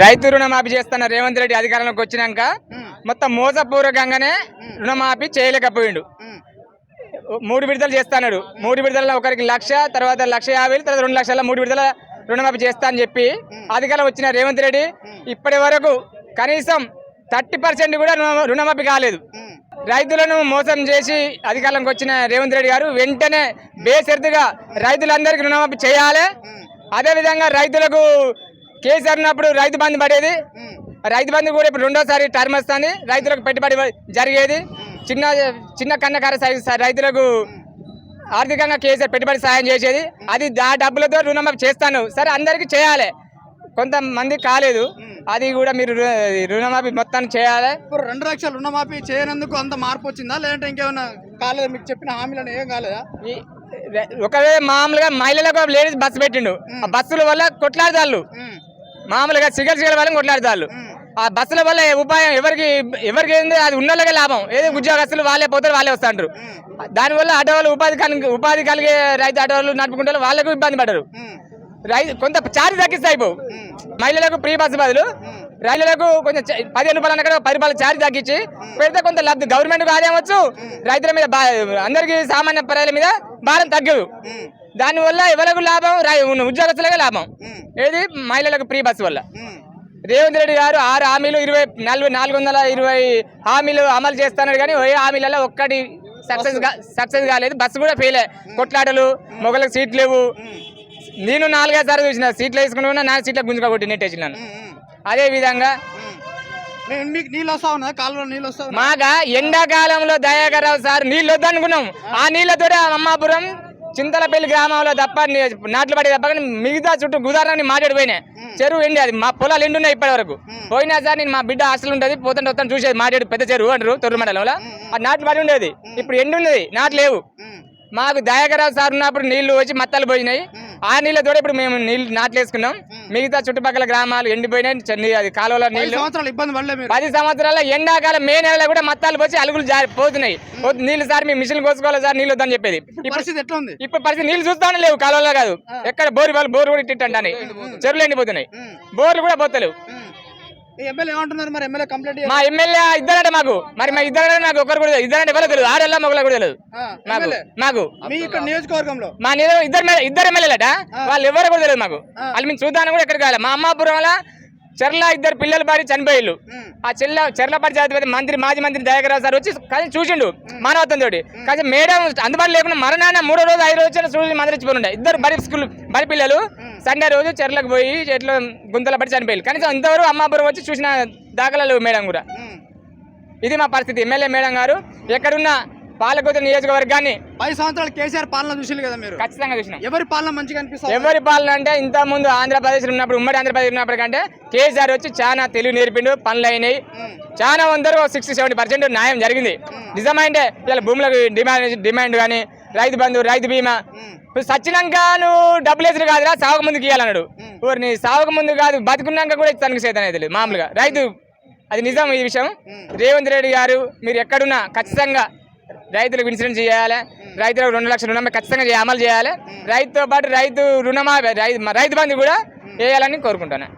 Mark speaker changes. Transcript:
Speaker 1: రైతు రుణమాఫీ చేస్తున్న రేవంత్ రెడ్డి అధికారంలోకి వచ్చినాక మొత్తం మోసపూర్వకంగానే రుణమాఫీ చేయలేకపోయిండు. మూడు విడుదల చేస్తాడు మూడు విడుదలలో ఒకరికి లక్ష తర్వాత లక్ష యాభై తర్వాత రెండు లక్షల మూడు విడుదల రుణమాఫీ చేస్తా అని చెప్పి అధికారం వచ్చిన రేవంత్ రెడ్డి ఇప్పటి వరకు కనీసం థర్టీ పర్సెంట్ కూడా రుణ- రుణమాఫీ కాలేదు. రైతులను మోసం చేసి అధికారంలోకి వచ్చిన రేవంత్ రెడ్డి గారు వెంటనే బేసెర్తుగా రైతులందరికీ రుణమాఫీ చేయాలి. అదేవిధంగా రైతులకు కేసీఆర్ ఉన్నప్పుడు రైతు బంధు పడేది. రైతు బంధు కూడా ఇప్పుడు రెండోసారి టర్మ్ వస్తుంది. రైతులకు పెట్టుబడి జరిగేది. చిన్న చిన్న కన్నకార రైతులకు ఆర్థికంగా కేసీఆర్ పెట్టుబడి సాయం చేసేది. అది ఆ డబ్బులతో రుణమాఫీ చేస్తాను. సరే అందరికీ చేయాలి. కొంతమంది కాలేదు. అది కూడా మీరు రుణమాఫీ మొత్తం చేయాలి.
Speaker 2: ఇప్పుడు రెండు లక్షలు రుణమాఫీ చేయనందుకు అంత మార్పు వచ్చిందా? లేదంటే ఇంకేమైనా కాలేదా? మీకు చెప్పిన హామీలను ఏం కాలేదా?
Speaker 1: ఒకవేళ మామూలుగా మహిళలకు లేడీస్ బస్సు పెట్టిండు. ఆ బస్సుల వల్ల కొట్లాడతాళ్ళు.
Speaker 2: ఉమ్,
Speaker 1: మామూలుగా సిగరెట్ సిగరెట్ వాళ్ళని కొట్లాడతాళ్ళు ఆ బస్సుల వల్ల ఉపాయం ఎవరికి ఎవరికి ఏంది? అది ఉన్నోళ్ళకే లాభం. ఏదో ఉద్యోగస్తులు వాళ్ళే పోతారు వాళ్ళే వస్తాంటారు దానివల్ల ఆటో వాళ్ళు ఉపాధి కలిగి ఉపాధి కలిగే రైతు ఆటో వాళ్ళు నడుపుకుంటారు వాళ్ళకు ఇబ్బంది పడరు. రైతు కొంత చార్జ్ తగ్గిస్తే అయిపోవు మహిళలకు ఫ్రీ బస్సు బదులు రైతులకు కొంచెం పదిహేను రూపాయలు అన్న పది రూపాయలు ఛార్జ్ తగ్గించి పెడితే కొంత లబ్ధి. గవర్నమెంట్ ఆదాయవచ్చు రైతుల మీద అందరికీ సామాన్య ప్రజల మీద భారం తగ్గదు. దానివల్ల ఎవరికి లాభం? ఉద్యోగస్తులకే లాభం. ఏది? మహిళలకు ఫ్రీ బస్సు వల్ల. రేవంత్ రెడ్డి గారు ఆరు హామీలు ఇరవై నలభై నాలుగు వందల ఇరవై హామీలు అమలు చేస్తున్నారు కానీ ఏ హామీలలో ఒక్కటి సక్సెస్ సక్సెస్ కాలేదు. బస్సు కూడా ఫెయిలే కొట్లాటలు మొగలకు సీట్లు లేవు. నేను నాలుగైదు సార్లు చూసిన సీట్లు వేసుకుని నా సీట్లకు గుంజుకోబట్టి నెట్టేసినాను.
Speaker 2: ఉమ్, ఉమ్,
Speaker 1: అదే విధంగా
Speaker 2: మీకు నీళ్ళు వస్తా ఉన్నదా కాలువలో నీళ్ళు వస్తా ఉన్నదా?
Speaker 1: మాగా ఎండాకాలంలో దయాకరావు సార్ నీళ్ళు వద్దనుకున్నాం. ఆ నీళ్ళతోటే అమ్మాపురం చింతలపల్లి గ్రామంలో తప్ప నాట్లు పడి తప్ప మిగతా చుట్టూ గుదారాన్ని మాట్లాడిపోయినాయి చెరువు ఎండి అది. మా పొలాలు ఎండున్నాయి ఇప్పటి వరకు పోయినా సార్ నేను మా బిడ్డ హాస్టల్ ఉంటుంది. పోతుంటే వస్తాను చూసేది. మాట్లాడు పెద్ద చెరువు అంటారు తొర్రు మండలంలో ఆ నాట్లు పడి ఉండేది. ఇప్పుడు ఎండు ఉన్నది నాట్లు లేవు. మాకు దయాకరావు సార్ ఉన్నప్పుడు నీళ్ళు వచ్చి మత్తలు పోయినాయి. ఆ నీళ్ళతో ఇప్పుడు మేము నీళ్ళు నాట్లు వేసుకున్నాం మిగతా చుట్టుపక్కల గ్రామాలు ఎండిపోయినాయి. అది కాలువలో
Speaker 2: నీళ్ళు.
Speaker 1: పది సంవత్సరాల ఎండాకాలం మే నెలలో కూడా మత్తాలు పోసి అలుగులు పోతున్నాయి. నీళ్ళు సార్ మీ మిషన్ కోసుకోవాలి సార్ నీళ్ళు వద్దని చెప్పేది. ఇప్పుడు
Speaker 2: పరిస్థితి ఎట్లా ఉంది
Speaker 1: ఇప్పుడు పరిస్థితి నీళ్ళు చూస్తానే లేవు కాలువలో కాదు. ఎక్కడ బోరు వాళ్ళు బోరు కూడా ఇట్టింటాని చెరువులు ఎండిపోతున్నాయి. బోర్లు కూడా పోతలేవు. మా ఎమ్మెల్యే ఇద్దరంటే మాకు. మరి మా ఇద్దరంటే నాకు ఒకరు కూడా ఇద్దరంటే ఎవరో తెలియదు. ఆడల్లా మొగల కూడా తెలియదు. మాకు మాకు.
Speaker 2: మీ ఇక్కడ నియోజకవర్గంలో.
Speaker 1: మా నేను ఇద్దరు ఎమ్మెల్యే- ఇద్దరు ఎమ్మెల్యేలట. వాళ్ళు ఎవరు కూడా తెలియదు మాకు. వాళ్ళు మేము చూద్దాను కూడా ఎక్కడికి కావాలి మా అమ్మాపురంలో చెర్ల ఇద్దరు పిల్లలు చనిపోయిళ్ళు.
Speaker 2: ఉమ్,
Speaker 1: ఆ చెల్ల చెర్లపడి జాతి మంత్రి మాజీ మంత్రి దయాకరావు సార్ వచ్చి కానీ చూసిండు మానవత్వం తోటి. కానీ మేడం అందుబాటులో లేకుండా మరణాన మూడో రోజు ఐదు రోజు చూసి మందరించిపోయి ఇద్దరు బరి స్కూల్ బరి పిల్లలు సండే రోజు చెర్లకు పోయి చెట్లు గుంతల పడి చనిపోయారు కనీసం ఇంతవరకు అమ్మాపురం వచ్చి చూసిన దాఖలాలు మేడం కూడా. ఇది మా పరిస్థితి. ఎమ్మెల్యే మేడం గారు ఎక్కడున్న పాలకొత్త నియోజకవర్గాన్ని
Speaker 2: పది సంవత్సరాలు కేసీఆర్ పాలన చూసిల్లు కదా మీరు?
Speaker 1: ఖచ్చితంగా చూసినాం.
Speaker 2: ఎవరి పాలన మంచిగా అనిపిస్తుంది?
Speaker 1: ఎవరి పాలన అంటే ఇంత ముందు ఆంధ్రప్రదేశ్ ఉన్నప్పుడు ఉమ్మడి ఆంధ్రప్రదేశ్ ఉన్నప్పుడు కంటే కేసీఆర్ వచ్చి చాలా తెలివి నేర్పిండు పనులు అయినాయి. చాలా అందరూ సిక్స్టీ సెవెంటీ పర్సెంట్ న్యాయం జరిగింది. నిజమైంటే ఇలా భూములకు డిమాండ్ డిమాండ్ కానీ రైతు బంధు రైతు బీమా. సచ్చినాక నువ్వు డబ్బులు వేసిన కాదురా సాగుకు ముందుకు ఇవ్వాలన్నాడు ఊరిని సాగుకు ముందు కాదు బతుకున్నాక కూడా తనకు తెలియదు మామూలుగా. రైతు అది నిజం ఈ విషయం. రేవంత్ రెడ్డి గారు మీరు ఎక్కడున్నా ఖచ్చితంగా రైతులకు ఇన్సూరెన్స్ చేయాలి. రైతులకు రెండు లక్షల రుణమాఫీ ఖచ్చితంగా అమలు చేయాలి. రైతుతో పాటు రైతు రుణమాఫీ రైతు రైతు బంధు కూడా వేయాలని కోరుకుంటున్నాను